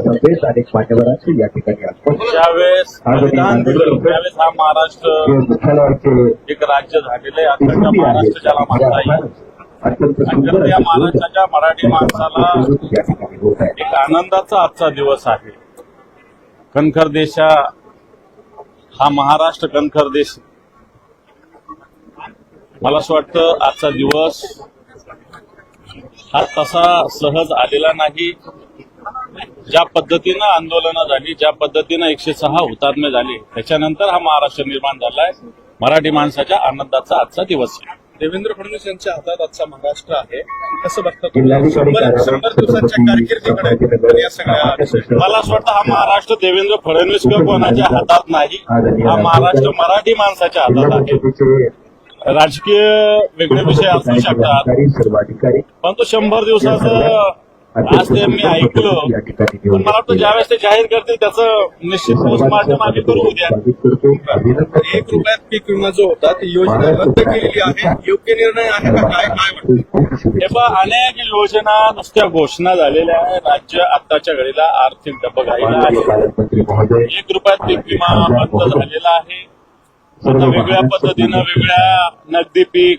संदेश अनेक मान्यवरांचे या ठिकाणी त्यावेळेस हा महाराष्ट्र एक राज्य झालेलं आहे अखंड महाराष्ट्र ज्याला म्हणता येईल. या महाराष्ट्राच्या मराठी माणसाला एक आनंदाचा आजचा दिवस आहे. कणखर देशा हा महाराष्ट्र कणखर देश. मला असं वाटतं आजचा दिवस हा तसा सहज आलेला नाही. ज्या पद्धतीनं आंदोलनं झाली ज्या पद्धतीनं एकशे सहा हुतात्मे झाले त्याच्यानंतर हा महाराष्ट्र निर्माण झालाय. मराठी माणसाच्या आनंदाचा आजचा दिवस आहे. देवेंद्र फडणवीस यांच्या हातात आजचा महाराष्ट्र आहे. कसं बघता जिल्हाधिकारी शंभर कार्यालय, शंभर दिवसांच्या कारकिर्दीकडे तर या सगळ्या मला असं वाटतं हा महाराष्ट्र देवेंद्र फडणवीस किंवा कोणाच्या हातात नाही. हा महाराष्ट्र मराठी माणसाच्या हातात आहे. राजकीय वेगळे विषय असू शकतात. अधिकारी परंतु शंभर दिवसाचं आज ते मी ऐकलं. पण मला वाटतं ज्यावेळेस ते जाहीर करतील त्याचं निश्चित पोस्टमार्टम आम्ही करू उद्या. एक रुपयात पीक विमा जो होता ती योजना रद्द केलेली आहे. योग्य निर्णय आहे का? काय काय वाटतं? हे पहा अनेक योजना नुसत्या घोषणा झालेल्या आहे. राज्य आताच्या घडीला आर्थिक डबघाईला आहे. एक रुपयात पीक विमा बंद झालेला आहे. आता वेगळ्या पद्धतीनं वेगळ्या नगदी पीक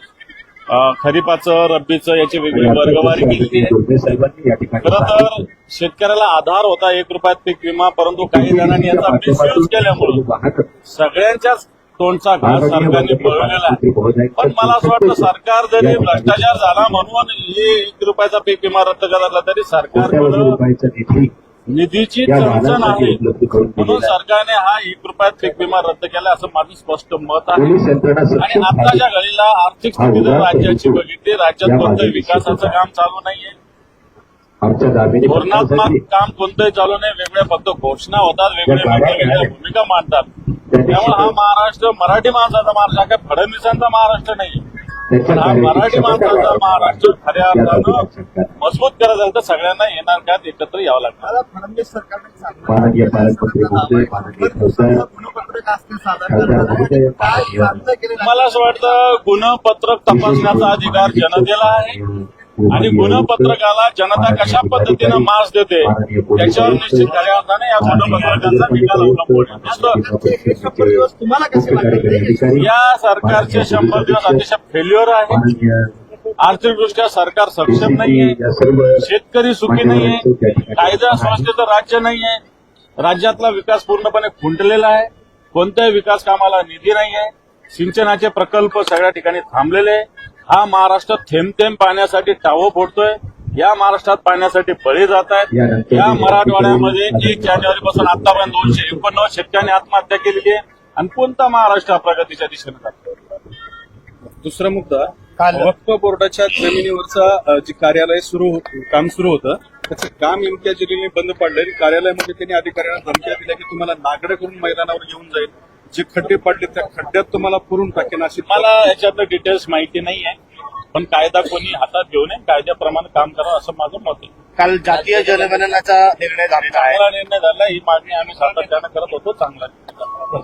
खरीपाचं रब्बीचं याची वेगळी वर्गवारी ठिकाणी खरं तर शेतकऱ्याला आधार होता एक रुपयात पीक विमा परंतु काही जणांनी याचा मिसयूज केल्यामुळे सगळ्यांच्याच तोंडचा घास सरकारने पळवलेला पण मला असं वाटतं सरकार जरी भ्रष्टाचार झाला म्हणून हे एक रुपयाचा पीक विमा रद्द करला तरी निधी निधीची चणचण आहे म्हणून. सरकारने हा एक रुपयात पीक विमा रद्द केला असं माझं स्पष्ट मत आहे. आणि आताच्या. घडीला आर्थिक स्थिती जर राज्याची बघितली. राज्यात कोणतंही विकासाचं काम चालू नाहीये. धोरणात्मक काम कोणतंही चालू नाही. वेगळ्या फक्त घोषणा होतात. वेगळे वेगळे वेगळ्या भूमिका मांडतात. त्यामुळे हा महाराष्ट्र मराठी माणसाचा महाराष्ट्र हा काय फडणवीसांचा महाराष्ट्र नाही मराठी माणसाचा महाराष्ट्र खऱ्या अर्थानं मजबूत करायचं तर सगळ्यांना येणार काळात एकत्र यावं लागणार फडणवीस सरकारने मला असं वाटतं गुणपत्रक तपासण्याचा अधिकार जनतेला आहे? आणि गुणपत्रकाला जनता कशा पद्धतीनं मार्क्स देते त्याच्यावर निश्चित खऱ्या अर्थाने या गुणपत्रकाचा निकाल अवलंबून तुम्हाला कसे लागले या सरकारचे शंभर दिवस अतिशय फेल्युअर आहे. आर्थिकदृष्ट्या सरकार सक्षम नाहीये. शेतकरी सुखी नाहीये. कायदा संस्थेचं राज्य नाहीये. राज्यातला विकास पूर्णपणे खुंटलेला आहे. कोणत्याही विकास कामाला निधी नाहीये. सिंचनाचे प्रकल्प सगळ्या ठिकाणी थांबलेले आहे. हा महाराष्ट्र थेंब थेंब पाण्यासाठी टावं फोडतोय. या महाराष्ट्रात पाण्यासाठी बळी जात आहेत या मराठवाड्यामध्ये एक जानेवारी पासून आतापर्यंत दोनशे एकोणनव्वद शेतकऱ्यांनी आत्महत्या केलेली आहे. आणि कोणता महाराष्ट्र हा प्रगतीच्या दिशेने जातो दुसरा मुद्दा वक्फ बोर्डाच्या जमिनीवरचा जे कार्यालय सुरू काम सुरू होतं त्याचं काम इम्तियाजरीने बंद पडलंय. आणि कार्यालयामध्ये त्यांनी अधिकाऱ्यांना धमक्या दिल्या की तुम्हाला नागडे करून मैदानावर घेऊन जाईल. जे खड्डे पडले त्या खड्ड्यात तुम्हाला पुरून टाकेन अशी मला याच्यातलं डिटेल्स माहिती नाही आहे पण कायदा कोणी हातात घेऊ नये कायद्याप्रमाणे काम करावं असं माझं मत आहे. काल जातीय जनगणनाचा निर्णय झालेला आहे चांगला निर्णय झाला ही मागणी आम्ही सातत्यानं करत होतो चांगला.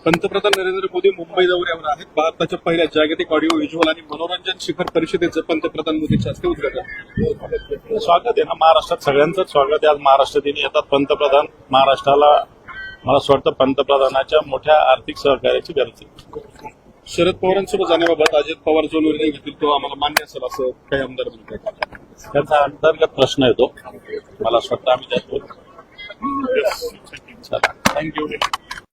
पंतप्रधान नरेंद्र मोदी मुंबई दौऱ्यावर आहेत. भारताच्या पहिल्या जागतिक ऑडिओ व्हिज्युअल आणि मनोरंजन शिखर परिषदेचं पंतप्रधान मोदींच्या हस्ते उद्घाटन. स्वागत आहे ना महाराष्ट्रात सगळ्यांचं स्वागत आहे. आज महाराष्ट्र दिनी येतात पंतप्रधान. महाराष्ट्राला मला असं वाटतं पंतप्रधानाच्या मोठ्या आर्थिक सहकार्याची गरज आहे. शरद पवारांसोबत जाण्याबाबत अजित पवार जो निर्णय घेतील तो आम्हाला मान्य असेल असं काही आमदार म्हणतात. त्याचा अंतर्गत प्रश्न येतो. मला असं वाटतं आम्ही त्यात थँक्यू